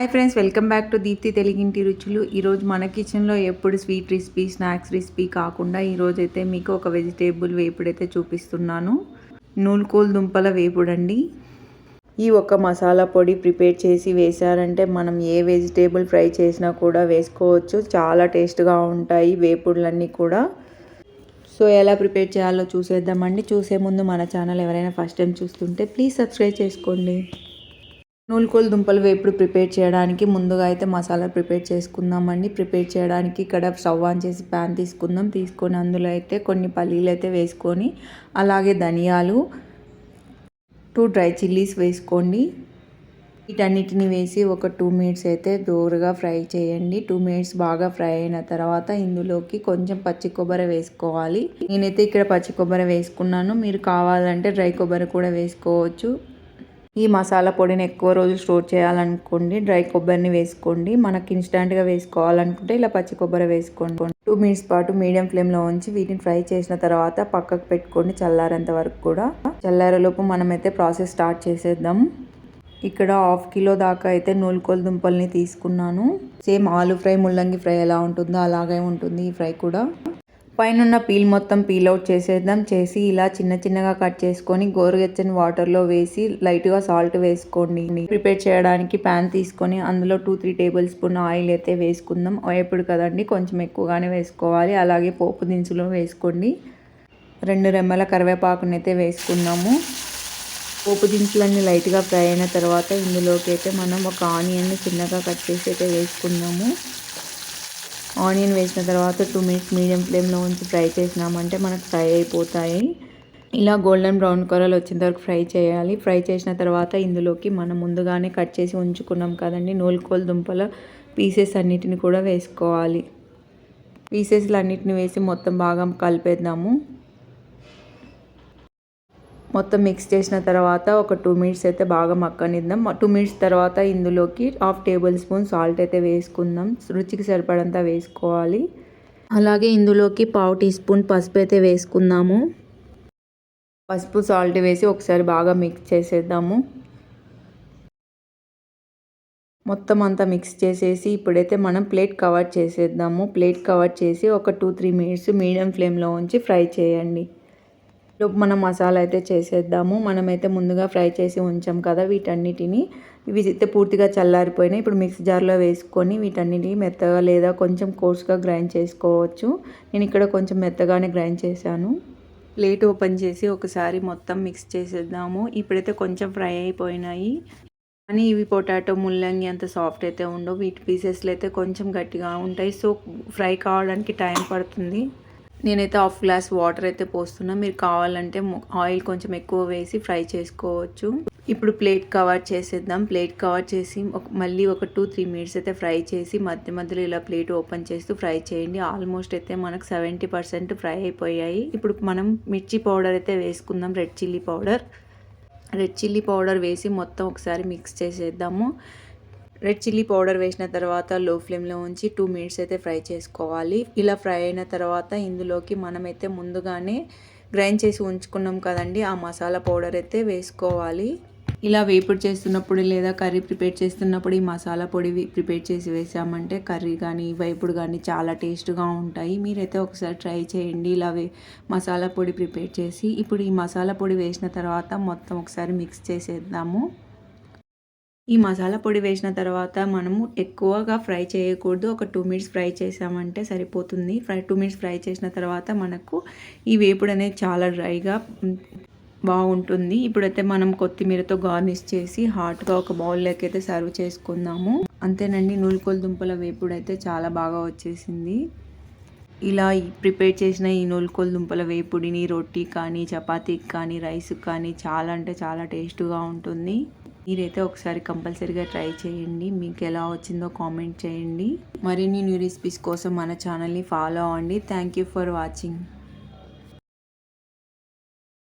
Hi friends welcome back to Deepthi తెలుగింటి రుచులు ఈరోజు మన కిచెన్లో ఎప్పుడు స్వీట్ రెసిపీ స్నాక్స్ రెసిపీ కాకుండా ఈరోజు అయితే మీకు ఒక వెజిటేబుల్ వేపుడైతే చూపిస్తున్నాను. నూల్కోల్ దుంపల వేపుడండి. ఈ ఒక మసాలా పొడి ప్రిపేర్ చేసి వేశారంటే మనం ఏ వెజిటేబుల్ ఫ్రై చేసినా కూడా వేసుకోవచ్చు. చాలా టేస్ట్గా ఉంటాయి వేపుడులన్నీ కూడా. సో ఎలా ప్రిపేర్ చేయాలో చూసేద్దామండి. చూసే ముందు మన ఛానల్ ఎవరైనా ఫస్ట్ టైం చూస్తుంటే ప్లీజ్ సబ్స్క్రైబ్ చేసుకోండి. నూలుకోలు దుంపలు వేపుడు ప్రిపేర్ చేయడానికి ముందుగా అయితే మసాలా ప్రిపేర్ చేసుకుందామండి. ప్రిపేర్ చేయడానికి ఇక్కడ స్టవ్ ఆన్ చేసి ప్యాన్ తీసుకుందాం. తీసుకొని అందులో అయితే కొన్ని పల్లీలు అయితే వేసుకొని అలాగే ధనియాలు టూ డ్రై చిల్లీస్ వేసుకోండి. వీటన్నిటిని వేసి ఒక టూ మినిట్స్ అయితే దూరగా ఫ్రై చేయండి. టూ మినిట్స్ బాగా ఫ్రై అయిన తర్వాత ఇందులోకి కొంచెం పచ్చి కొబ్బరి వేసుకోవాలి. నేనైతే ఇక్కడ పచ్చి కొబ్బరి వేసుకున్నాను. మీరు కావాలంటే డ్రై కొబ్బరి కూడా వేసుకోవచ్చు. ఈ మసాలా పొడిని ఎక్కువ రోజులు స్టోర్ చేయాలనుకోండి డ్రై కొబ్బరిని వేసుకోండి. మనకి ఇన్స్టెంట్గా వేసుకోవాలనుకుంటే ఇలా పచ్చి కొబ్బరి వేసుకోండి. టూ మినిట్స్ పాటు మీడియం ఫ్లేమ్లో ఉంచి వీటిని ఫ్రై చేసిన తర్వాత పక్కకు పెట్టుకోండి చల్లారేంత వరకు కూడా. చల్లారేలోపు మనమైతే ప్రాసెస్ స్టార్ట్ చేసేద్దాం. ఇక్కడ హాఫ్ కిలో దాకా అయితే నూలుకోలు దుంపల్ని తీసుకున్నాను. సేమ్ ఆలు ఫ్రై ముల్లంగి ఫ్రై ఎలా ఉంటుందో అలాగే ఉంటుంది ఈ ఫ్రై కూడా. పైన పీల్ మొత్తం పీల్ అవుట్ చేసేద్దాం. చేసి ఇలా చిన్న చిన్నగా కట్ చేసుకొని గోరువెచ్చని వాటర్లో వేసి లైట్గా సాల్ట్ వేసుకోండి. ప్రిపేర్ చేయడానికి ప్యాన్ తీసుకొని అందులో two three tablespoon oil అయితే వేసుకుందాం. ఎప్పుడు కదండి? కొంచెం ఎక్కువగానే వేసుకోవాలి. అలాగే పోపు దినుసులు వేసుకోండి. రెండు రెమ్మల కరివేపాకుని అయితే వేసుకున్నాము పోపు దినుసులన్నీ లైట్గా ఫ్రై అయిన తర్వాత ఇందులోకి అయితే మనం ఒక ఆనియన్ని చిన్నగా కట్ చేసి అయితే వేసుకున్నాము ఆనియన్ వేసిన తర్వాత టూ మినిట్స్ మీడియం ఫ్లేమ్లో ఉంచి ఫ్రై చేసినామంటే మనకు ఫ్రై అయిపోతాయి. ఇలా గోల్డెన్ బ్రౌన్ కలర్ వచ్చేంత వరకు ఫ్రై చేయాలి. ఫ్రై చేసిన తర్వాత ఇందులోకి మనం ముందుగానే కట్ చేసి ఉంచుకున్నాం కదండి. నూలుకోలు దుంపల పీసెస్ అన్నిటిని కూడా వేసుకోవాలి. పీసెస్లు అన్నిటిని వేసి మొత్తం బాగా కలిపేద్దాము. మొత్తం మిక్స్ చేసిన తర్వాత ఒక టూ మినిట్స్ అయితే బాగా మక్కనిద్దాం. టూ మినిట్స్ తర్వాత ఇందులోకి హాఫ్ టేబుల్ స్పూన్ సాల్ట్ అయితే వేసుకుందాం. రుచికి సరిపడంతా వేసుకోవాలి. అలాగే ఇందులోకి పావు టీ స్పూన్ పసుపు అయితే వేసుకుందాము. పసుపు సాల్ట్ వేసి ఒకసారి బాగా మిక్స్ చేసేద్దాము. మొత్తం అంతా మిక్స్ చేసేసి ఇప్పుడైతే మనం ప్లేట్ కవర్ చేసేద్దాము. ప్లేట్ కవర్ చేసి ఒక టూ త్రీ మినిట్స్ మీడియం ఫ్లేమ్లో ఉంచి ఫ్రై చేయండి. లోపు మనం మసాలా అయితే చేసేద్దాము. మనమైతే ముందుగా ఫ్రై చేసి ఉంచాం కదా వీటన్నిటిని. ఇవి అయితే పూర్తిగా చల్లారిపోయినాయి. ఇప్పుడు మిక్సీ జార్లో వేసుకొని వీటన్నిటిని మెత్తగా లేదా కొంచెం కోర్స్గా గ్రైండ్ చేసుకోవచ్చు. నేను ఇక్కడ కొంచెం మెత్తగానే గ్రైండ్ చేశాను. ప్లేట్ ఓపెన్ చేసి ఒకసారి మొత్తం మిక్స్ చేసేద్దాము. ఇప్పుడైతే కొంచెం ఫ్రై అయిపోయినాయి. కానీ ఇవి పొటాటో ముల్లంగి అంత సాఫ్ట్ అయితే ఉండవు. వీటి పీసెస్లు అయితే కొంచెం గట్టిగా ఉంటాయి. సో ఫ్రై కావడానికి టైం పడుతుంది. నేనైతే హాఫ్ గ్లాస్ వాటర్ అయితే పోస్తున్నా. మీరు కావాలంటే ఆయిల్ కొంచెం ఎక్కువ వేసి ఫ్రై చేసుకోవచ్చు. ఇప్పుడు ప్లేట్ కవర్ చేసేద్దాం. ప్లేట్ కవర్ చేసి ఒక మళ్ళీ ఒక టూ త్రీ మినిట్స్ అయితే ఫ్రై చేసి మధ్య మధ్యలో ఇలా ప్లేట్ ఓపెన్ చేస్తూ ఫ్రై చేయండి. ఆల్మోస్ట్ అయితే మనకు సెవెంటీ పర్సెంట్ ఫ్రై అయిపోయాయి. ఇప్పుడు మనం మిర్చి పౌడర్ అయితే వేసుకుందాం. Red chilli powder. Red chilli powder వేసి మొత్తం ఒకసారి మిక్స్ చేసేద్దాము. రెడ్ చిల్లీ పౌడర్ వేసిన తర్వాత లో ఫ్లేమ్లో ఉంచి టూ మినిట్స్ అయితే ఫ్రై చేసుకోవాలి. ఇలా ఫ్రై అయిన తర్వాత ఇందులోకి మనమైతే ముందుగానే గ్రైండ్ చేసి ఉంచుకున్నాం కదండి ఆ మసాలా పౌడర్ అయితే వేసుకోవాలి. ఇలా వేపుడు చేస్తున్నప్పుడు లేదా కర్రీ ప్రిపేర్ చేస్తున్నప్పుడు ఈ మసాలా పొడి ప్రిపేర్ చేసి వేసామంటే కర్రీ కానీ వేపుడు కానీ చాలా టేస్ట్గా ఉంటాయి. మీరైతే ఒకసారి ట్రై చేయండి. ఇలా వే మసాలా పొడి ప్రిపేర్ చేసి ఇప్పుడు ఈ మసాలా పొడి వేసిన తర్వాత మొత్తం ఒకసారి మిక్స్ చేసేద్దాము. ఈ మసాలా పొడి వేసిన తర్వాత మనము ఎక్కువగా ఫ్రై చేయకూడదు. ఒక టూ మినిట్స్ ఫ్రై చేసామంటే సరిపోతుంది. ఫ్రై టూ మినిట్స్ ఫ్రై చేసిన తర్వాత మనకు ఈ వేపుడు అనేది చాలా డ్రైగా బాగుంటుంది. ఇప్పుడైతే మనం కొత్తిమీరతో గార్నిష్ చేసి హాట్గా ఒక బౌల్లోకి అయితే సర్వ్ చేసుకుందాము. అంతేనండి నూలుకోల దుంపల వేపుడు అయితే చాలా బాగా వచ్చేసింది. ఇలా ప్రిపేర్ చేసిన ఈ నూలుకోల దుంపల వేపుడిని రొట్టి కానీ చపాతీకి కానీ రైస్కి కానీ చాలా అంటే చాలా టేస్ట్గా ఉంటుంది. మీరైతే ఒకసారి కంపల్సరీగా ట్రై చేయండి. మీకు ఎలా వచ్చిందో కామెంట్ చేయండి. మరిన్ని న్యూ రెసిపీస్ కోసం మన ఛానల్ని ఫాలో అవ్వండి. Thank you for watching.